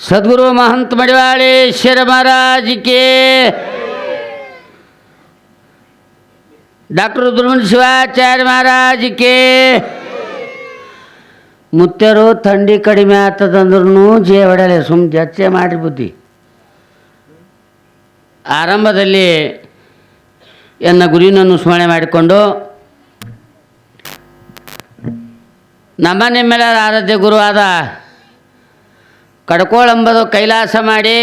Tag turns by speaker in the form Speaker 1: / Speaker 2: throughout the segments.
Speaker 1: ಸದ್ಗುರು ಮಹಂತ ಮಡಿವಾಳೇಶ್ವರ ಕೇ. ಡಾಕ್ಟರ್ ದುರ್ಮನ್ ಶಿವಾಚಾರ್ಯ ಮಹಾರಾಜಿಕೆ ಮುತ್ತರು ಥಂಡಿ ಕಡಿಮೆ ಆತದಂದ್ರೂ ಜೇ ಒಡಲೆ ಸುಮ್ ಚರ್ಚೆ ಮಾಡಿ ಬುದ್ಧಿ. ಆರಂಭದಲ್ಲಿ ಎನ್ನ ಗುರಿನನ್ನು ಸ್ಮರಣೆ ಮಾಡಿಕೊಂಡು, ನಮ್ಮ ನಿಮ್ಮೆಲ್ಲರ ಆರಾಧ್ಯ ಗುರುವಾದ ಕಡ್ಕೋಳೆಂಬುದು ಕೈಲಾಸ ಮಾಡಿ,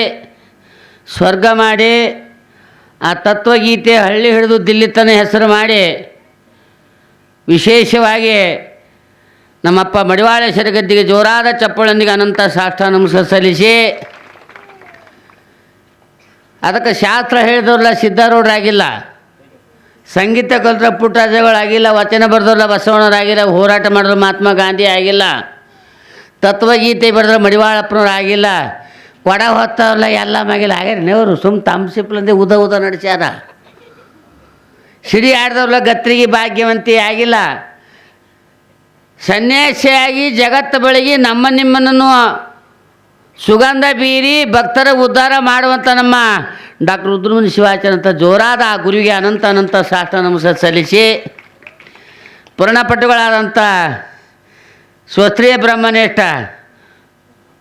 Speaker 1: ಸ್ವರ್ಗ ಮಾಡಿ, ಆ ತತ್ವಗೀತೆ ಹಳ್ಳಿ ಹಿಡಿದು ದಿಲ್ಲಿತನ ಹೆಸರು ಮಾಡಿ, ವಿಶೇಷವಾಗಿ ನಮ್ಮಪ್ಪ ಮಡಿವಾಳೇಶ್ವರ ಗದ್ದಿಗೆ ಜೋರಾದ ಚಪ್ಪಳೊಂದಿಗೆ ಅನಂತ ಸಾಷ್ಟಾಂಗ ನಮಸ್ಕಾರ ಸಲ್ಲಿಸಿ, ಅದಕ್ಕೆ ಶಾಸ್ತ್ರ ಹೇಳಿದವ್ರಲ್ಲ ಸಿದ್ಧಾರೂಢರಾಗಿಲ್ಲ. ಸಂಗೀತ ಕಲಿತ ಪುಟ್ಟರಾಜಗಳಾಗಿಲ್ಲ ವಚನ ಬರೆದವ್ರಲ್ಲ ಬಸವಣ್ಣರಾಗಿಲ್ಲ, ಹೋರಾಟ ಮಾಡಿದ್ರು ಮಹಾತ್ಮ ಗಾಂಧಿ ಆಗಿಲ್ಲ. ತತ್ವಗೀತೆ ಬರೆದ್ರೆ ಮಡಿವಾಳಪ್ಪನವ್ರು ಆಗಿಲ್ಲ. ಕೊಡ ಹೊತ್ತವಲ್ಲ ಎಲ್ಲ ಮಗಿಲ್ಲ. ಆಗ್ಯಾರ ನೆವರು ಸುಮ್ಮ ತಮ್ಸಿಪ್ಲಂದೆ ಉದ ಉದ ನಡೆಸ್ಯಾರ. ಸಿಡಿ ಆಡ್ದವ್ರಲ್ಲ ಗತ್ರಿಗೆ ಭಾಗ್ಯವಂತಿ ಆಗಿಲ್ಲ. ಸನ್ಯಾಸಿಯಾಗಿ ಜಗತ್ತ ಬೆಳಗಿ ನಮ್ಮ ನಿಮ್ಮನ್ನು ಸುಗಂಧ ಬೀರಿ ಭಕ್ತರ ಉದ್ಧಾರ ಮಾಡುವಂಥ ನಮ್ಮ ಡಾಕ್ಟರ್ ರುದ್ರಮುನಿ ಅಂತ ಜೋರಾದ ಆ ಗುರುವಿಗೆ ಅನಂತ ಅನಂತ ನಮಸ್ಕಾರ ಸಲ್ಲಿಸಿ ಪುರಾಣಪಟ್ಟುಗಳಾದಂಥ ಸ್ವಸ್ತ್ರೀಯ ಬ್ರಹ್ಮನೇಷ್ಟ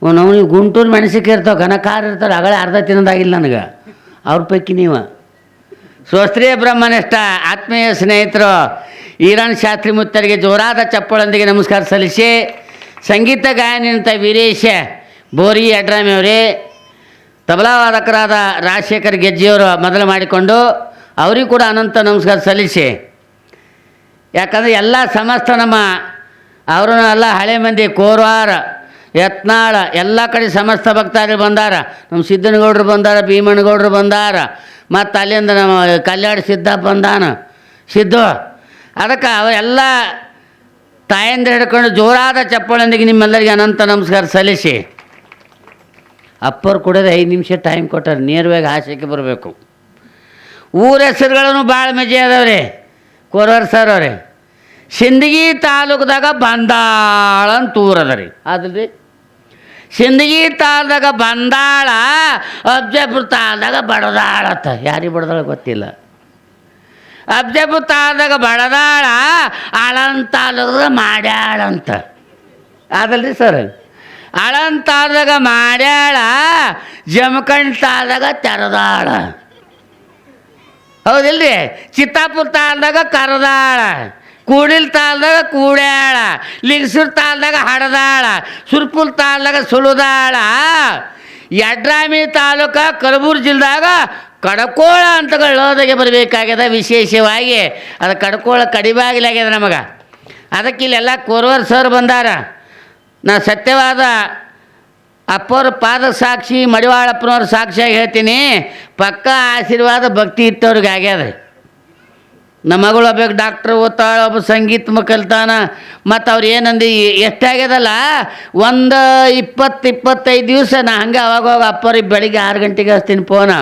Speaker 1: ನಮಗೆ ಗುಂಟೂರು ಮೆಣಸಿಕೆ ಇರ್ತಾವೆ, ಘನಕಾರ ಇರ್ತಾರೆ ಅರ್ಧ ತಿನ್ನೋದಾಗಿಲ್ಲ ನನಗೆ. ಅವ್ರ ಪೈಕಿ ನೀವು. ಸ್ವಸ್ತ್ರೀಯ ಬ್ರಹ್ಮನಿಷ್ಠ, ಆತ್ಮೀಯ ಸ್ನೇಹಿತರು, ಈರಾನ್ ಶಾಸ್ತ್ರಿ ಮುತ್ತರಿಗೆ ಜೋರಾದ ಚಪ್ಪಳೊಂದಿಗೆ ನಮಸ್ಕಾರ ಸಲ್ಲಿಸಿ. ಸಂಗೀತ ಗಾಯನಿಂತ ವೀರೇಶ ಬೋರಿ ಅಡ್ರಾಮಿ ಅವರೇ ತಬಲಾ ವಾದಕರಾದ ರಾಜಶೇಖರ್ ಗೆಜ್ಜಿಯವರು ಮೊದಲು ಮಾಡಿಕೊಂಡು ಅವರಿಗೂ ಕೂಡ ಅನಂತ ನಮಸ್ಕಾರ ಸಲ್ಲಿಸಿ. ಯಾಕಂದರೆ ಎಲ್ಲ ಸಮಸ್ತ ನಮ್ಮ ಅವರು ಎಲ್ಲ ಹಳೆ ಮಂದಿ, ಕೋರ್ವಾರ, ಯತ್ನಾಳ, ಎಲ್ಲ ಕಡೆ ಸಮಸ್ತ ಭಕ್ತಾರಿ ಬಂದಾರ. ನಮ್ಮ ಸಿದ್ದನಗೌಡರು ಬಂದಾರ ಭೀಮನಗೌಡರು ಬಂದಾರ. ಮತ್ತು ಅಲ್ಲಿಂದ ನಮ್ಮ ಕಲ್ಯಾಣ ಸಿದ್ಧ ಬಂದಾನ. ಸಿದ್ದು, ಅದಕ್ಕೆ ಅವೆಲ್ಲ ತಾಯಂದ್ರ ಹಿಡ್ಕೊಂಡು ಜೋರಾದ ಚಪ್ಪಳೊಂದಿಗೆ ನಿಮ್ಮೆಲ್ಲರಿಗೆ ಅನಂತ ನಮಸ್ಕಾರ ಸಲ್ಲಿಸಿ. ಅಪ್ಪರು ಕೊಡೋದು ಐದು ನಿಮಿಷ ಟೈಮ್ ಕೊಟ್ಟಾರೆ, ನೇರವಾಗಿ ಆಸೆಗೆ ಬರಬೇಕು. ಊರ ಹೆಸರುಗಳನ್ನು ಭಾಳ ಮಜೆ ಅದಾವ್ರಿ, ಕೋರವರ್ ಸರ್ ಅವ್ರೆ. ಸಿಂದಗಿ ತಾಲೂಕದಾಗ ಬಂದಾಳ ಅಂತ ಊರದ ರೀ. ಅದ್ರಿ ಸಿಂದಗಿ ತಾಲದಾಗ ಬಂದಾಳ ಅಬ್ಜಾಪುರ ತಾಲದಾಗ ಬಡದಾಳ ಅಂತ. ಯಾರಿಗೆ ಬಡದಾಳ ಗೊತ್ತಿಲ್ಲ. ಅಬ್ಜಾಪುರ ತಾಲದಾಗ ಬಡದಾಳ ಆಳಂತ ತಾಲೂಕದಾಗ ಮಾಡ್ಯಾಳ ಅಂತ. ಅದಲ್ರಿ ಸರ್? ಆಳಂತ ತಾಲದಾಗ ಮಾಡ್ಯಾಳ ಜಮಖಂಡ್ ತಾಲದಾಗ ತೆರದಾಳ. ಹೌದಿಲ್ರಿ? ಚಿತ್ತಾಪುರ ತಾಲದಾಗ ಕರದಾಳ. ಕೂಡಿಲ್ ತಾಲ್ದಾಗ ಕೂಡ್ಯಾಳ, ಲಿಂಗಸೂರ್ ತಾಲ್ದಾಗ ಹಡದಾಳ, ಸುರ್ಪುಲ್ ತಾಲ್ದಾಗ ಸುಳುದಾಳ ಯಡ್ರಾಮಿ ತಾಲೂಕ ಕಲಬುರ್ಗಿ ಜಿಲ್ದಾಗ ಕಡಕೋಳ ಅಂತ ಹೇಳೋದಾಗೆ ಬರಬೇಕಾಗ್ಯದ ವಿಶೇಷವಾಗಿ. ಅದು ಕಡಕೋಳ ಕಡಿಬಾಗಿಲಾಗ್ಯದ ನಮಗೆ. ಅದಕ್ಕೆ ಇಲ್ಲೆಲ್ಲ ಕೋರ್ವರ್ ಸರ್ ಬಂದಾರ. ನಾ ಸತ್ಯವಾದ ಅಪ್ಪವ್ರ ಪಾದ ಸಾಕ್ಷಿ, ಮಡಿವಾಳಪ್ಪನವ್ರ ಸಾಕ್ಷಿಯಾಗಿ ಹೇಳ್ತೀನಿ. ಪಕ್ಕ ಆಶೀರ್ವಾದ ಭಕ್ತಿ ಇತ್ತವ್ರಿಗೆ ಆಗ್ಯದ ನಮ್ಮ ಮಗಳು ಒಬ್ಬ ಡಾಕ್ಟ್ರ್ ಓದ್ತಾಳ, ಒಬ್ಬ ಸಂಗೀತ ಕಲ್ತಾನ, ಮತ್ತು ಅವ್ರು ಏನಂದು ಎಷ್ಟಾಗ್ಯದಲ್ಲ ಒಂದು ಇಪ್ಪತ್ತು ಇಪ್ಪತ್ತೈದು ದಿವಸ ನಾ ಹಂಗೆ ಅವಾಗ ಅಪ್ಪರಿಗೆ ಬೆಳಿಗ್ಗೆ ಆರು ಗಂಟೆಗೆ ಹಚ್ತೀನಿ ಫೋನ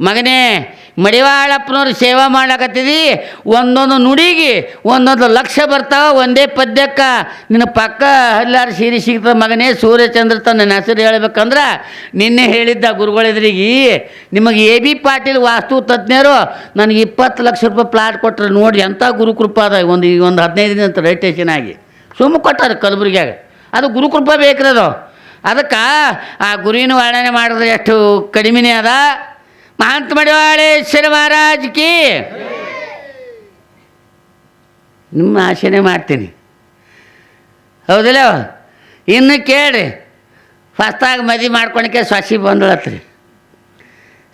Speaker 1: ಮಗನೇ, ಮಡಿವಾಳಪ್ಪನವ್ರು ಸೇವಾ ಮಾಡಕತ್ತಿದ್ದಿ ಒಂದೊಂದು ನುಡಿಗೆ ಒಂದೊಂದು ಲಕ್ಷ ಬರ್ತಾವ, ಒಂದೇ ಪದ್ಯಕ್ಕೆ. ನಿನ್ನ ಪಕ್ಕ ಹಲ್ಲಾರು ಸೀರೆ ಸಿಗ್ತದೆ ಮಗನೇ, ಸೂರ್ಯಚಂದ್ರ ತನ್ನ ಹೆಸರು ಹೇಳ್ಬೇಕಂದ್ರೆ, ನಿನ್ನೆ ಹೇಳಿದ್ದ ಗುರುಗಳಿದ್ರಿಗೆ, ನಿಮಗೆ ಎ ಬಿ ಪಾಟೀಲ್ ವಾಸ್ತು ತಜ್ಞರು ನನಗೆ ಇಪ್ಪತ್ತು ಲಕ್ಷ ರೂಪಾಯಿ ಪ್ಲಾಟ್ ಕೊಟ್ಟರೆ ನೋಡಿ ಎಂಥ ಗುರುಕೃಪ ಅದ ಒಂದು ಈಗ ಒಂದು ಹದಿನೈದು ದಿನ ಅಂತ ರೈಟ್ ಸ್ಟೇಷನ್ ಆಗಿ. ಸುಮ್ಮ ಕೊಟ್ಟಾರೆ ಕಲಬುರಗಿಯಾಗ. ಅದು ಗುರುಕೃಪ ಬೇಕ್ರಿ ಅದು. ಅದಕ್ಕೆ ಆ ಗುರುವಿನ ವರ್ಣನೆ ಮಾಡಿದ್ರೆ ಎಷ್ಟು ಕಡಿಮೆನೇ ಅದ. ಮಹಂತ ಮಡಿವಾಳೇಶ್ವರ ಮಹಾರಾಜ್ ಕಿ. ನಿಮ್ಮ ಆಶೆನೇ ಮಾಡ್ತೀನಿ. ಹೌದಲ್ಲ? ಇನ್ನು ಕೇಳಿ ಫಸ್ಟಾಗಿ ಮದುವೆ ಮಾಡ್ಕೊಳಕ್ಕೆ ಸೊಸಿ ಬಂದಳತ್ರಿ.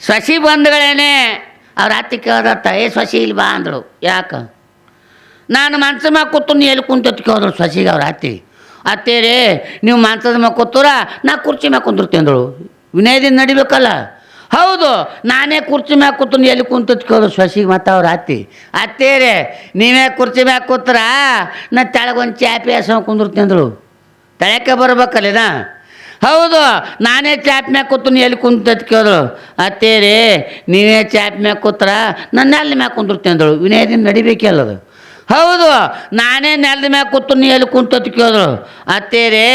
Speaker 1: ಸೊಸಿ ಬಂದಗಳೇನೆ ಅವ್ರ ಅತ್ತಿ ಕೇಳ್ದತ್ತ, ಏ ಸೊಸಿ ಇಲ್ಲಿ ಬಾ ಅಂದಳು. ಯಾಕೆ? ನಾನು ಮಂಚದ ಮ್ಯಾಗ ಕೂತು ನೀ ಎಲ್ಲಿ ಕುಂತತ್ ಕೇಳಿದ್ರು ಸೊಸಿಗೆ ಅವ್ರ ಅತ್ತಿ. ಅತ್ತೇರಿ ನೀವು ಮಂಚದ ಮ್ಯಾಗ ಕೂತೂರ ನಾ ಕುರ್ಚಿ ಮ್ಯಾಗ ಕುಂತಿರ್ತೀನಿ ಅಂದಳು. ವಿನಯದಿಂದ ನಡಿಬೇಕಲ್ಲ? ಹೌದು, ನಾನೇ ಕುರ್ಚಿ ಮ್ಯಾಗ ಕೂತು ಎಲ್ಲಿ ಕುಂತತ್ ಕೇಳಿದ್ರು ಸೊಸಿಗೆ ಮತ್ತು ಅವ್ರ ಅತ್ತಿ. ಅತ್ತೇರಿ ನೀವೇ ಕುರ್ಚಿ ಮ್ಯಾಗ ಕೂತ್ರ? ನಾ ತೆಳಗೊಂದು ಚಾಪಿ ಹಸ ಕುಂದಿರ್ತೀನಿ ಅಂದಳು. ತಳಕ್ಕೆ ಬರ್ಬೇಕಲ್ಲ ಹೌದು, ನಾನೇ ಚಾಪ್ ಮ್ಯಾಗ ಕೂತು ಎಲ್ಲಿ ಕುಂತತ್ ಕೇಳಿದ್ರು ಅತ್ತೇರಿ ನೀವೇ ಚಾಪ್ ಮ್ಯಾಗ ಕೂತ್ರ? ನನ್ನ ಅಲ್ಲಿ ಮ್ಯಾಗ ಕುಂದಿರ್ತೀನಿ ಅಂದಳು. ವಿನಯದಿಂದ ನಡಿಬೇಕಲ್ಲ ಅದು ಹೌದು, ನಾನೇ ನೆಲದ ಮ್ಯಾಗ ಕೂತು ನೀ ಎಲ್ಲಿ ಕುಂತತ್ ಕೇಳಿದ್ರು. ಅತ್ತೇರಿ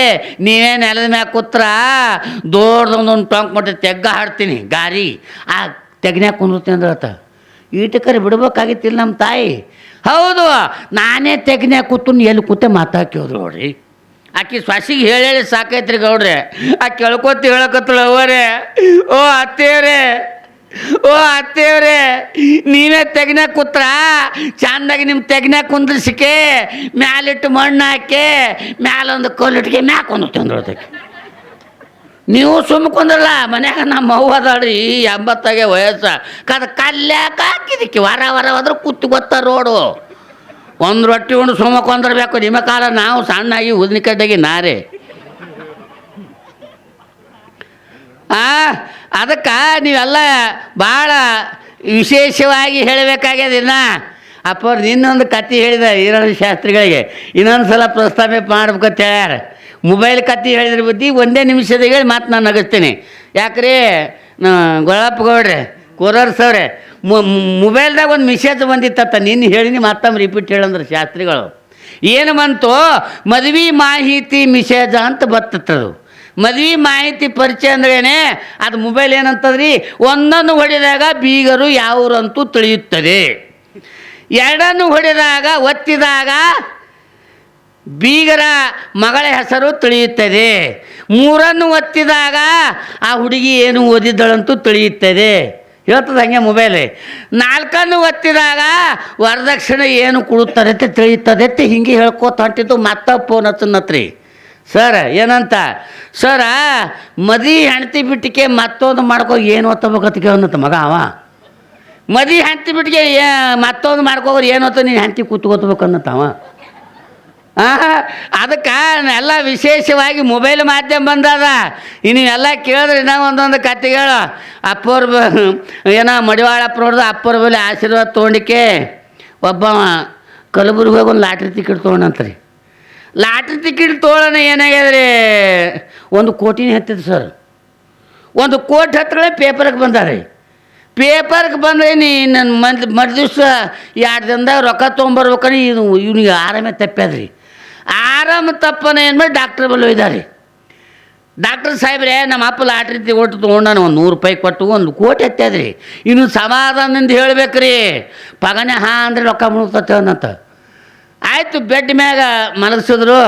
Speaker 1: ನೀವೇ ನೆಲದ ಮ್ಯಾಗ ಕೂತ್ರ ದೊಡ್ಡದೊಂದೊಂದು ಟೊಂಕ್ ಮಟ್ಟ ತೆಗ್ಗ ಹಾಡ್ತೀನಿ, ಗಾರಿ. ಆ ತೆಗ್ನ್ಯಾಗ ಕುಂದಿರ್ತೀನಿ ಅಂದ್ರೆ ಆತ. ಈಟಕರೆ ಬಿಡ್ಬೇಕಾಗಿತ್ತಿಲ್ಲ ನಮ್ಮ ತಾಯಿ. ಹೌದು, ನಾನೇ ತೆಗ್ನ್ಯಾಗ ಕೂತು ನೀ ಎಲ್ಲಿ ಕೂತೆ ಮಾತಾಡ್ಕೇಳಿದ್ರು ನೋಡ್ರಿ. ಆಕಿ ಸ್ವಾಸಿಗೆ ಹೇಳಿ ಸಾಕೈತ್ರಿ ಗೌಡ್ರೆ. ಆ ಕೇಳ್ಕೊತ ಹೇಳಕತ್ತಳು ಅವರೇ ಓ ಅತ್ತೇವ್ರೆ ಓ ಅತ್ತೇವ್ರೆ ನೀವೇ ತೆಗ್ನಾಗ ಕೂತ್ರ. ಚಂದಾಗಿ ನಿಮ್ಮ ತೆಗ್ನಾಗ ಕುಂದ್ರಿಸಿಕೆ, ಮ್ಯಾಲಿಟ್ಟು ಮಣ್ಣು ಹಾಕಿ, ಮ್ಯಾಲೊಂದು ಕಲ್ಲಿಟ್ಟಿಗೆ ಮ್ಯಾಕ ಒಂದು ತಂದ್ರದಕ್ಕೆ ನೀವು ಸುಮ್ಮ ಕುಂದ್ರಲ್ಲ, ಮನ್ಯಾಗ ನಮ್ಮ ಅವ್ವ ಅದಾಳ್ರಿ ಎಂಬತ್ತಾಗೆ ವಯಸ್ಸು. ಕದ ಕಲ್ಯಾಕ ಹಾಕಿದಕ್ಕೆ ವಾರ ವಾರ ಹೋದ್ರೆ ಕೂತು ಗೊತ್ತ ರೋಡು. ಒಂದು ರೊಟ್ಟಿ ಉಂಡು ಸುಮ್ಮ ಕೊಂದಿರ್ಬೇಕು, ನಿಮ್ಮ ಕಾಲ ನಾವು ಸಣ್ಣಾಗಿ ಉದ್ನಿಕಡ್ಡಾಗಿ ನಾರೇ. ಆ, ಅದಕ್ಕೆ ನೀವೆಲ್ಲ ಭಾಳ ವಿಶೇಷವಾಗಿ ಹೇಳಬೇಕಾಗ್ಯದ ಇನ್ನ. ಅಪ್ಪವ್ರು ಇನ್ನೊಂದು ಕತೆ ಹೇಳಿದ ಈರಣ್ಣ ಶಾಸ್ತ್ರಿಗಳಿಗೆ. ಇನ್ನೊಂದು ಸಲ ಪ್ರಸ್ತಾಪ ಮಾಡ್ಬೇಕಂತ ಹೇಳ್ಯಾರ. ಮೊಬೈಲ್ ಕತೆ ಹೇಳಿದ್ರ ಬುದ್ಧಿ ಒಂದೇ ನಿಮಿಷದ ಹೇಳಿ ಮಾತು ನಾನು ನಗಿಸ್ತೀನಿ. ಯಾಕ್ರಿ? ಗೊಳಪ್ಪ ಗೌಡ್ರೆ ಕೋರರ್ ಸವ್ರೆ ಮೊಬೈಲ್ದಾಗ ಒಂದು ಮೆಸೇಜ್ ಬಂದಿತ್ತತ್ತ ನಿನ್ನ ಹೇಳಿನಿ ಮತ್ತೊಮ್ಮೆ ರಿಪೀಟ್ ಹೇಳಂದ್ರೆ ಶಾಸ್ತ್ರಿಗಳು. ಏನು ಬಂತು? ಮದುವೆ ಮಾಹಿತಿ ಮೆಸೇಜ ಅಂತ ಬರ್ತತ್ತದು ಮದ್ವೆ ಮಾಹಿತಿ ಪರಿಚಯ ಅಂದ್ರೇನೆ ಅದು ಮೊಬೈಲ್ ಏನಂತದ್ರಿ? ಒಂದನ್ನು ಹೊಡೆದಾಗ ಬೀಗರು ಯಾವರಂತೂ ತಿಳಿಯುತ್ತದೆ. ಎರಡನ್ನು ಹೊಡೆದಾಗ, ಒತ್ತಿದಾಗ ಬೀಗರ ಮಗಳ ಹೆಸರು ತಿಳಿಯುತ್ತದೆ. ಮೂರನ್ನು ಒತ್ತಿದಾಗ ಆ ಹುಡುಗಿ ಏನು ಓದಿದ್ದಳಂತೂ ತಿಳಿಯುತ್ತದೆ. ಹೇಳ್ತದೆ ಹಂಗೆ ಮೊಬೈಲ್ ನಾಲ್ಕನ್ನು ಒತ್ತಿದಾಗ ವರದಕ್ಷಿಣೆ ಏನು ಕೊಡುತ್ತಾರೆ ಅಂತ ತಿಳಿಯುತ್ತದೆ ಹಿಂಗೆ ಹೇಳ್ಕೊತ ಹೊಂಟಿದ್ದು, ಮತ್ತೆ ಫೋನ್ ಹಚ್ಚನತ್ರಿ. ಸರ್, ಏನಂತ? ಸರ, ಮದಿ ಹೆಂಡ್ತಿ ಬಿಟ್ಟಿಗೆ ಮತ್ತೊಂದು ಮಾಡ್ಕೋ ಏನು ಒತ್ತಬೇಕಂತ ಕೇಳಂತ ಮಗ ಅವ. ಮದಿ ಹೆಂಡ್ತಿ ಬಿಟ್ಟಿಗೆ ಮತ್ತೊಂದು ಮಾಡ್ಕೋಗ್ರೆ ಏನು ಓದ್ತ ನೀನು ಹೆಂಡ್ತಿ ಕೂತ್ಕೋತಬೇಕು ಅನ್ನತ್ತ ಅವ ಅದಕ್ಕೆ ಎಲ್ಲ ವಿಶೇಷವಾಗಿ ಮೊಬೈಲ್ ಮಾಧ್ಯಮ ಬಂದದ. ಇನ್ನು ಎಲ್ಲ ಕೇಳಿದ್ರೆ ಇನ್ನೂ ಒಂದೊಂದು ಕತೆಗಳು ಅಪ್ಪವ್ರ ಏನೋ ಮಡಿವಾಳಪ್ಪ ನೋಡ್ದು ಅಪ್ಪರ ಬಳಿ ಆಶೀರ್ವಾದ ತೊಗೊಂಡಿಕೆ ಒಬ್ಬ ಕಲಬುರ್ಗಿ ಹೋಗಿ ಒಂದು ಲಾಟ್ರಿ ಟಿಕೆಟ್ ತೊಗೊಂಡಂತ್ರಿ. ಲಾಟ್ರಿ ಟಿಕೆಟ್ ತೊಗೊಳೋಣ ಏನಾಗ್ಯದ್ರಿ? ಒಂದು ಕೋಟಿನೇ ಹತ್ತಿದೆ ಸರ್. ಒಂದು ಕೋಟಿ ಹತ್ತಿರಲೇ ಪೇಪರ್ಗೆ ಬಂದಾರೆ. ಪೇಪರ್ಗೆ ಬಂದರೆ ನೀ ನನ್ನ ಮದ್ ಮರು ದಿವಸ ಎರಡು ದಿನದಾಗ ರೊಕ್ಕ ತೊಗೊಂಬರ್ಬೇಕಂದ್ರೆ ಇದು ಇವ್ನಿಗೆ ಆರಾಮೇ ತಪ್ಪ್ಯಾದ್ರಿ. ಆರಾಮ ತಪ್ಪನ ಏನು ಮಾಡಿ ಡಾಕ್ಟ್ರ್ ಒಯ್ದಾರೆ. ಡಾಕ್ಟರ್ ಸಾಹೇಬ್ರೆ, ನಮ್ಮ ಅಪ್ಪ ಲಾಟ್ರಿ ಒಟ್ಟು ತೊಗೊಂಡಾನ ಒಂದು ನೂರು ರೂಪಾಯಿ ಕೊಟ್ಟು ಒಂದು ಕೋಟಿ ಹತ್ತಾದ್ರಿ ಇನ್ನು ಸಮಾಧಾನದಿಂದ ಹೇಳ್ಬೇಕ್ರಿ. ಪಗನೆ ಹಾ ಅಂದರೆ ರೊಕ್ಕ ಮುಳುಗ್ತತೆ ಅನ್ನತ್ತ ಆಯಿತು ಬೆಡ್ ಮ್ಯಾಗ ಮಲಗಿಸಿದ್ರು.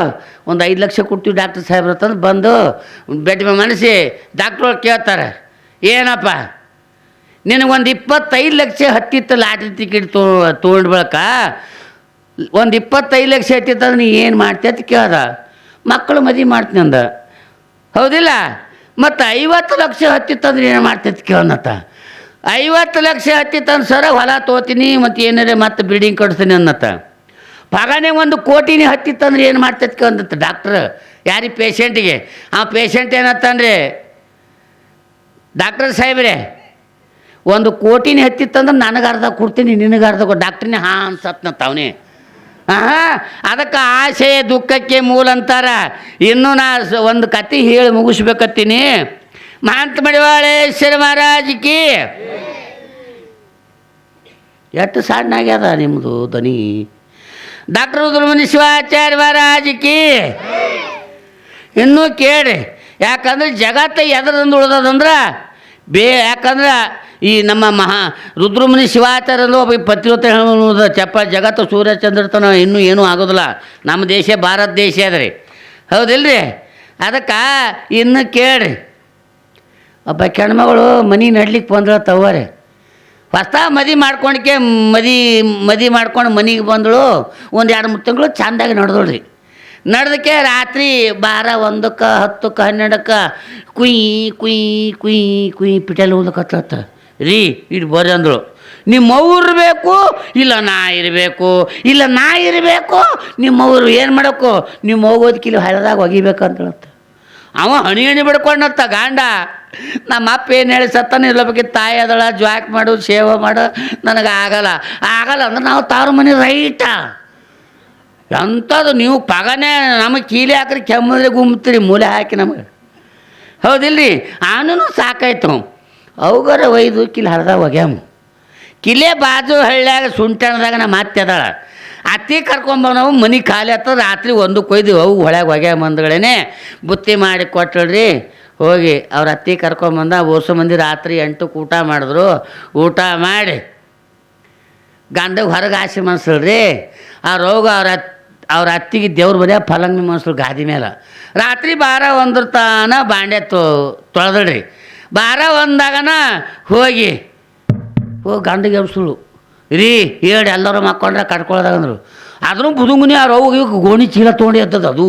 Speaker 1: ಒಂದು ಐದು ಲಕ್ಷ ಕೊಡ್ತೀವಿ ಡಾಕ್ಟರ್ ಸಾಹೇಬ್ರ ತಂದು ಬಂದು ಬೆಡ್ ಮ್ಯಾಗ ಮನಸಿ ಡಾಕ್ಟ್ರು ಕೇಳ್ತಾರೆ, ಏನಪ್ಪ? ನಿನಗೊಂದು ಇಪ್ಪತ್ತೈದು ಲಕ್ಷ ಹತ್ತಿತ್ತು ಲಾಟ್ರಿ ಟಿಕೆಟ್ ತೊ ತೊಗೊಂಡು ಬಳಕ? ಒಂದು ಇಪ್ಪತ್ತೈದು ಲಕ್ಷ ಹತ್ತಿತ್ತಂದ್ರೆ ನೀ ಏನು ಮಾಡ್ತಿ ಅಂತ ಕೇಳ್ದ. ಮಕ್ಕಳು ಮದುವೆ ಮಾಡ್ತೀನಿ ಅಂದ. ಹೌದಿಲ್ಲ? ಮತ್ತು ಐವತ್ತು ಲಕ್ಷ ಹತ್ತಿತ್ತಂದ್ರೆ ಏನು ಮಾಡ್ತೈತಿ ಕೇಳನತ್ತ. ಐವತ್ತು ಲಕ್ಷ ಹತ್ತಿತ್ತಂದ್ರೆ ಸರ ಹೊಲ ತೋತೀನಿ ಮತ್ತು ಏನಾರೇ ಮತ್ತೆ ಬಿಲ್ಡಿಂಗ್ ಕಟ್ತೀನಿ ಅನ್ನತ್ತ. ಪಗಾನೆ ಒಂದು ಕೋಟಿನೇ ಹತ್ತಿತ್ತಂದ್ರೆ ಏನು ಮಾಡ್ತೈತಿ ಕೇಳಂದತ್ತ ಡಾಕ್ಟ್ರ್. ಯಾರಿಗೆ ಪೇಷಂಟಿಗೆ? ಆ ಪೇಷಂಟ್ ಏನತ್ತಂದ್ರೆ ಡಾಕ್ಟರ್ ಸಾಹೇಬ್ರೆ, ಒಂದು ಕೋಟಿನೇ ಹತ್ತಿತ್ತಂದ್ರೆ ನನಗೆ ಅರ್ಧ ಕೊಡ್ತೀನಿ, ನಿನಗೆ ಅರ್ಧ ಕೊಡು, ಡಾಕ್ಟ್ರನೇ ಹಾಂ ಅನ್ಸತ್ನ ತಾವನೇ ಹಾಂ ಅದಕ್ಕೆ ಆಸೆ, ದುಃಖಕ್ಕೆ ಮೂಲ ಅಂತಾರ. ಇನ್ನೂ ನಾ ಒಂದು ಕತೆ ಹೇಳಿ ಮುಗಿಸ್ಬೇಕತ್ತೀನಿ. ಮಹಂತ ಮಡಿವಾಳೇಶ್ವರ ಮಹಾರಾಜಕಿ ಎಷ್ಟು ಸಣ್ಣಾಗ್ಯದ ನಿಮ್ಮದು ದನಿ ಡಾಕ್ಟರ್ ರುದ್ರಮುನಿ ಶಿವಾಚಾರ್ಯ ಮಹಾರಾಜಕಿ ಇನ್ನೂ ಕೇಳಿ, ಯಾಕಂದ್ರೆ ಜಗತ್ತು ಎದ್ರದಿಂದ ಉಳ್ದದಂದ್ರೆ ಬೇ, ಯಾಕಂದ್ರೆ ಈ ನಮ್ಮ ಮಹಾ ರುದ್ರಮುನಿ ಶಿವಾಚಾರ್ಯಲ್ಲ ಒಬ್ಬ ಪತಿವತ ಹೇಳೋದು ಚಪ್ಪ ಜಗತ್ತು ಸೂರ್ಯಚಂದ್ರತನ ಇನ್ನೂ ಏನೂ ಆಗೋದಿಲ್ಲ. ನಮ್ಮ ದೇಶ ಭಾರತ ದೇಶ ಅದ್ರಿ. ಹೌದಿಲ್ರಿ? ಅದಕ್ಕೆ ಇನ್ನು ಕೇಳ್ರಿ. ಒಬ್ಬ ಕೆಣ್ಮಗಳು ಮನೆ ನಡ್ಲಿಕ್ಕೆ ಬಂದ್ರೆ ತವರೆ ಹೊಸ ಮದಿ ಮಾಡ್ಕೊಂಡಕ್ಕೆ ಮದಿ ಮದಿ ಮಾಡ್ಕೊಂಡು ಮನೆಗೆ ಬಂದಳು. ಒಂದು ಎರಡು ಮೂರು ತಿಂಗಳು ಚಂದಾಗಿ ರೀ ನಡೆದಕ್ಕೆ ರಾತ್ರಿ ಬಾರ ಒಂದಕ್ಕೆ, ಹತ್ತಕ್ಕೆ, ಹನ್ನೆರಡಕ್ಕೆ ಕುಯ್ ಕುಯ್ ಕುಯ್ ಕುಯ್ ಪಿಟಲ್ ಓದಕತ್ತ ರೀ, ಇಡು ಬರ್ರಿ ಅಂದಳು. ನಿಮ್ಮ ಅವ್ರು ಬೇಕು, ಇಲ್ಲ ನಾ ಇರಬೇಕು, ಇಲ್ಲ ನಾ ಇರಬೇಕು ನಿಮ್ಮ ಅವರು ಏನು ಮಾಡಬೇಕು ನಿಮ್ಮ ಹೋಗೋದಕ್ಕೆ ಇಲ್ಲಿ ಹಳದಾಗ ಒಗಿಬೇಕಂತಳತ್ತ ಅವ ಹಣಿ ಹಣಿ ಬಿಡ್ಕೊಂಡತ್ತ ಗಾಂಡ. ನಮ್ಮ ಅಪ್ಪ ಏನು ಹೇಳಿ, ಸತ್ತಾನ ಬಗ್ಗೆ ತಾಯಿ ಅದಳ, ಜ್ವಾಕ್ ಮಾಡು, ಸೇವೆ ಮಾಡು, ನನಗೆ ಆಗಲ್ಲ. ಆಗಲ್ಲ ಅಂದ್ರೆ ನಾವು ತಾರು ಮನೆ ರೈಟ ಎಂಥದ್ದು ನೀವು ಪಗನೇ ನಮಗೆ ಕೀಲಿ ಹಾಕ್ರಿ ಕೆಮ್ಮದ್ರೆ ಗುಮ್ತೀರಿ, ಮೂಲೆ ಹಾಕಿ ನಮಗೆ. ಹೌದಿಲ್ರಿ? ಆನೂ ಸಾಕಾಯ್ತು ಅವಗರ ಒಯ್ದು ಕಿಲಿ ಹರಿದ ಒಗ್ಯಾಮ ಕಿಲೆ ಬಾಜು ಹಳ್ಳ್ಯಾಗ ಸುಂಟಣದಾಗ ನಮ್ಮ ಅತ್ತೆ ಅದಾಳ. ಅತ್ತಿ ಕರ್ಕೊಂಬನವು ಮನೆ ಖಾಲಿ ಹತ್ತದ ರಾತ್ರಿ ಒಂದು ಕೊಯ್ದು ಅವು ಒಳಗೆ ಒಗ್ಯಾಮ ಬುತ್ತಿ ಮಾಡಿ ಕೊಟ್ಟಳ್ರಿ ಹೋಗಿ ಅವ್ರ ಅತ್ತಿ ಕರ್ಕೊಂಬಂದ ಓಸು ಮಂದಿ ರಾತ್ರಿ ಎಂಟಕ್ಕೆ ಊಟ ಮಾಡಿದ್ರು. ಊಟ ಮಾಡಿ ಗಂಡಗೆ ಹೊರಗೆ ಆಸೆ ಮನ್ಸಲ್ರಿ ಆ ರೋಗ ಅವ್ರ ಅವ್ರ ಅತ್ತಿಗೆ ದೇವ್ರು ಬರಿಯ ಫಲಂಗಿ ಮನ್ಸಲು ಗಾದಿ ಮೇಲೆ ರಾತ್ರಿ ಬಾರ ಒಂದ್ರ ತಾನ ಬಾಂಡೆ ತೊ, ತೊಳೆದಳ್ರಿ. ಬಾರ ಒಂದಾಗನ ಹೋಗಿ ಹೋಗಿ ಗಂಡಿಗೆ ಎಬ್ಸುಳು. ರೀ ಹೇಳಿ ಎಲ್ಲರೂ ಮಕ್ಕೊಂಡ್ರೆ ಕಟ್ಕೊಳ್ದಾಗಂದ್ರು. ಆದ್ರೂ ಬುದುಂಗುನಿ ಅವ್ರು ಹೋಗಿ ಇವಾಗ ಗೋಣಿ ಚೀಲ ತೊಗೊಂಡು ಎದ್ದದ ಅದು.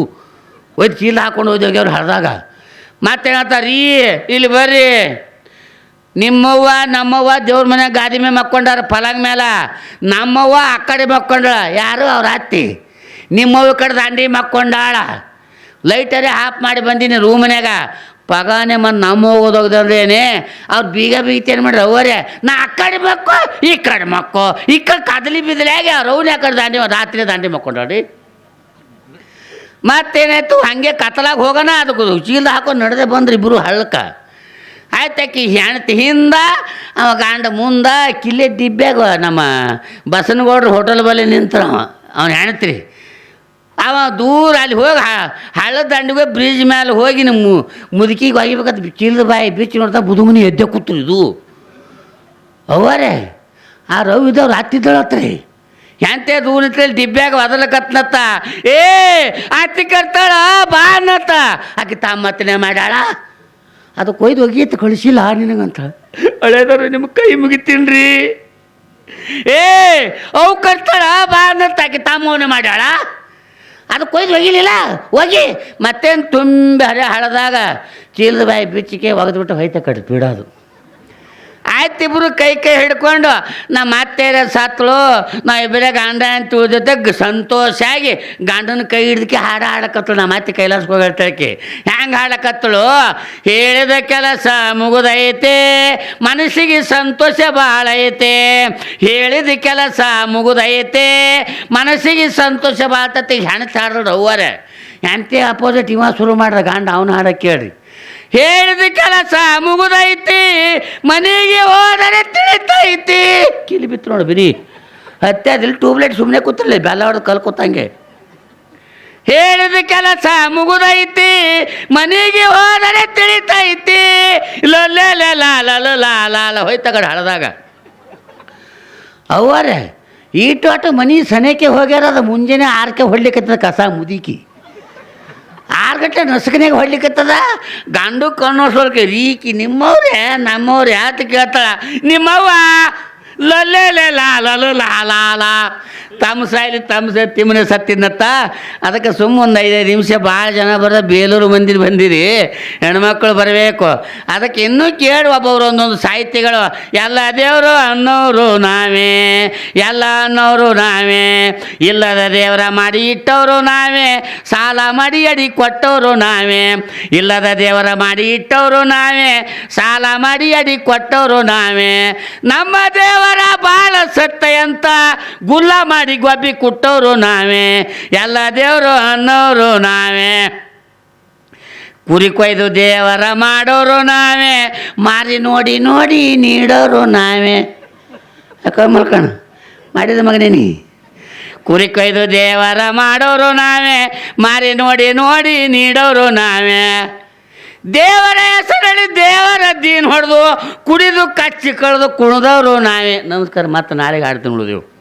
Speaker 1: ಒಯ್ದು ಚೀಲ ಹಾಕೊಂಡು ಹೋಗಿ ಅವ್ರು ಹರಿದಾಗ ಮತ್ತೆ ರೀ ಇಲ್ಲಿ ಬರ್ರಿ. ನಿಮ್ಮವ್ವ, ನಮ್ಮವ್ವ ದೇವ್ರ ಮನೆ ಗಾದಿ ಮೇಲೆ ಮಕ್ಕೊಂಡಾರ ಪಲಂಗ್ ಮೇಲೆ. ನಮ್ಮವ್ವ ಆ ಕಡೆ ಮಕ್ಕೊಂಡಾಳ. ಯಾರು ಅವ್ರ ಅತ್ತಿ. ನಿಮ್ಮವ್ವ ಕಡೆ ದಂಡಿ ಮಕ್ಕೊಂಡಾಳ. ಲೈಟರೇ ಆಫ್ ಮಾಡಿ ಬಂದೀನಿ ರೂಮ್ನ್ಯಾಗ ಪಗಾನೆ ಮನ್ ನಮ್ಮ ಹೋಗೋದೋಗ್ದೇನೆ ಅವ್ರು ಬೀಗ ಬೀಗ್ತೇನು ಮಾಡ್ರಿ ಅವರೇ ನಾ ಆ ಕಡೆ ಮಕ್ಕೋ, ಈ ಕಡೆ ಮಕ್ಕೋ. ಈ ಕಡೆ ಕದಲಿ ಬಿದ್ದಲಾಗೆ ಅವ್ರು ಅವ್ನ ಯಾಕಡೆ ದಾಂಡಿ ರಾತ್ರಿ ದಾಂಡಿ ಮಕ್ಕೊಂಡಾಡಿ ಮತ್ತೇನಾಯ್ತು? ಹಾಗೆ ಕತ್ತಲಾಗ ಹೋಗೋಣ ಅದಕ್ಕೆ ಚೀಲ ಹಾಕೊಂಡು ನಡೆದೇ ಬಂದ್ರೆ ಇಬ್ಬರು ಹಳ್ಳಕ್ಕೆ. ಆಯ್ತಾಕಿ ಹೆಣ್ತಿ ಹಿಂದ, ಅವ ಗಂಡ ಮುಂದ, ಕಿಲ್ಲೆ ದಿಬ್ಬ್ಯಾಗ ನಮ್ಮ ಬಸನಗೌಡ್ರ ಹೋಟೆಲ್ ಬಲ್ಲಿ ನಿಂತರ ಅವ. ಅವ್ನು ಹೆಣ್ತ್ರಿ ಅವ ದೂರ ಅಲ್ಲಿ ಹೋಗಿ ಹಳ್ಳದ ದಂಡಿಗೆ ಬ್ರಿಡ್ಜ್ ಮೇಲೆ ಹೋಗಿ ನಿಮ್ಮ ಮುದುಕಿಗೆ ಒಗಿಬೇಕಂತ ಚೀಲದ ಬಾಯಿ ಬಿಚ್ಚಿ ನೋಡ್ತಾ ಬುದುಮನಿ ಎದ್ದೆ ಕೂತ್ರು ಇದು. ಅವರೇ ಆ ರವಿದವ್ರು ಹತ್ತಿದ್ದಳತ್ರಿ ಎಂತೆ ದೂರ ನಿಂತಲ್ಲಿ ದಿಬ್ಬ್ಯಾಗ ಒದಲಕತ್ನತ್ತ ಏ ಆತಿ ಕರ್ತಾಳ, ಬಾ ಅನ್ನತ್ತ. ಆಕಿ ತಮ್ಮತ್ತನೇ ಮಾಡ್ಯಾಳ. ಅದು ಕೊಯ್ದು ಒಗೀತು ಕಳಿಸಿಲ್ಲ ನಿನಗಂತ. ಹಳೇದವ್ರು, ನಿಮ್ಮ ಕೈ ಮುಗಿತೀನ್ರಿ ಏ, ಅವು ಕರ್ತಾಳ, ಬಾ ಅನ್ನತ್ತ. ಆಕಿ ತಮ್ಮವನ್ನ ಮಾಡ್ಯಾಳ. ಅದು ಕೊಯ್ದು ಒಗಿಲಿಲ್ಲ. ಹೋಗಿ ಮತ್ತೇನು ತುಂಬಿ ಹರೆ ಹಳದಾಗ ಚೀಲದ ಬಾಯಿ ಬಿಚ್ಚಿಗೆ ಒಗೆದ್ಬಿಟ್ಟು ಹೋಯ್ತ ಕಡೆ ಬಿಡೋದು. ಆಯ್ತು ಇಬ್ಬರು ಕೈ ಕೈ ಹಿಡ್ಕೊಂಡು ನಮ್ಮ ಅತ್ತೆರ ಸತ್ಳು ನಾ ಇಬ್ಬರೇ ಗಂಡ ಅಂತ ಜೊತೆ ಸಂತೋಷ ಆಗಿ ಗಂಡನ ಕೈ ಹಿಡ್ದಕ್ಕೆ ಹಾಡು ಹಾಡಕತ್ತಳು ನಮ್ಮ ಅತ್ತೆ ಕೈಲಾಸಕ್ಕೆ ಹ್ಯಾಂಗೆ ಹಾಡಕತ್ತಳು? ಹೇಳಿದ ಕೆಲಸ ಮುಗುದೈತೆ, ಮನಸ್ಸಿಗೆ ಸಂತೋಷ ಭಾಳ ಐತೆ. ಹೇಳಿದ ಕೆಲಸ ಮುಗುದೈತೆ, ಮನಸ್ಸಿಗೆ ಸಂತೋಷ ಭಾಳತತಿ ಹೆಣ್ಣು ಹಾಡ್ರು ಅವ್ವರೆ ಎಂತೆ ಅಪೋಸಿಟ್ ಇವ ಶುರು ಮಾಡ್ದ, ಗಂಡ ಅವನು ಹಾಡಕ್ಕೆ ಕೇಳ್ರಿ. ಹೇಳಿದ ಕೆಲಸ ಮುಗುದೈತಿ, ಮನೆಗೆ ಹೋದರೆ ತಿಳಿತೈತಿ. ಕಿಲಿ ಬಿತ್ತು ನೋಡಿ ಬಿರಿ ಹತ್ತೆ ಅದ್ರಲ್ಲಿ ಟ್ಯೂಬ್ಲೈಟ್ ಸುಮ್ಮನೆ ಕೂತಿರಲಿ, ಬೆಲ್ಲ ಹೊಡೆದು ಕಲ್ಕೊತಂಗೆ ಹೇಳಿದ ಕೆಲಸ ಮುಗುದೈತಿ, ಮನೆಗೆ ಹೋದರೆ ತಿಳಿತೈತಿ. ಲೊಲ್ಲೆ ಲಾಲ ಲಾಲ ಹೋಯ್ತ ಕಡೆ ಹಳದಾಗ. ಅವರೇ ಈಟೋಟ ಮನೆ ಸನೇಕೆ ಹೋಗ್ಯಾರ, ಅದು ಮುಂಜಾನೆ ಆರ್ಕೆ ಹೊಡ್ಲಿಕ್ಕೆ ಕಸ ಮುದುಕಿ. ಆರು ಗಂಟೆ ನಸುಕನ್ಯಾಗ ಹೊಡ್ಲಿಕ್ಕತ್ತದ? ಗಂಡು ಕಣ್ಣೋಸೋಲ್ಕೆ ರೀಕಿ ನಿಮ್ಮವ್ರೆ, ನಮ್ಮವ್ರು ಯಾತ ಕೇಳ್ತಾಳ? ನಿಮ್ಮವ್ವ, ಲಲ್ಲೆ ಲಾ ಲಲು ಲಾ ಲಾ ಲಾ. ತಮ್ಮ ಇಲ್ಲಿ ತಮ್ಮ ತಿಮ್ಮನೆ ಸತ್ತಿನತ್ತ ಅದಕ್ಕೆ ಸುಮ್ಮ ಒಂದು ಐದೈದು ನಿಮಿಷ ಭಾಳ ಜನ ಬರೋದ ಬೇಲೂರು ಮಂದಿರ ಬಂದಿರಿ. ಹೆಣ್ಮಕ್ಳು ಬರಬೇಕು. ಅದಕ್ಕೆ ಇನ್ನೂ ಕೇಳಿ ಒಬ್ಬೊಬ್ರು ಒಂದೊಂದು ಸಾಹಿತ್ಯಗಳು ಎಲ್ಲ ದೇವರು ಅನ್ನೋರು ನಾವೇ. ಎಲ್ಲ ಅನ್ನೋರು ನಾವೇ. ಇಲ್ಲದ ದೇವರ ಮಾಡಿ ಇಟ್ಟವರು ನಾವೇ. ಸಾಲ ಮಾಡಿ ಅಡಿ ಕೊಟ್ಟವರು ನಾವೇ. ಇಲ್ಲದ ದೇವರ ಮಾಡಿ ಇಟ್ಟವರು ನಾವೇ. ಸಾಲ ಮಾಡಿ ಅಡಿ ಕೊಟ್ಟವರು ನಾವೇ. ನಮ್ಮ ದೇವರ ಬಾಳ ಸತ್ಯ ಅಂತ ಗುಲ್ಲ ಮಾಡಿ ಗೊಬ್ಬಿ ಕೊಟ್ಟವರು ನಾವೇ, ಎಲ್ಲ ದೇವರು ಅನ್ನೋರು ನಾವೇ. ಕುರಿ ಕೊಯ್ದು ದೇವರ ಮಾಡೋರು ನಾವೇ, ಮಾರಿ ನೋಡಿ ನೋಡಿ ನೀಡೋರು ನಾವೇ. ಯಾಕ ಮಲ್ಕಣ, ಮಾಡಿದ ಮಗನೇನಿ ಕುರಿ ಕೊಯ್ದು ದೇವರ ಮಾಡೋರು ನಾವೇ, ಮಾರಿ ನೋಡಿ ನೋಡಿ ನೀಡೋರು ನಾವೇ. ದೇವರ ಹೆಸರಲ್ಲಿ ದೇವರ ದೀನ್ ಹೊಡೆದು ಕುಡಿದು ಕಚ್ಚಿ ಕಳೆದು ಕುಣಿದವರು ನಾವೇ. ನಮಸ್ಕಾರ, ಮತ್ತೆ ನಾಳೆಗೆ ಆಡ್ತೀನಿ ಉಳಿದೆವು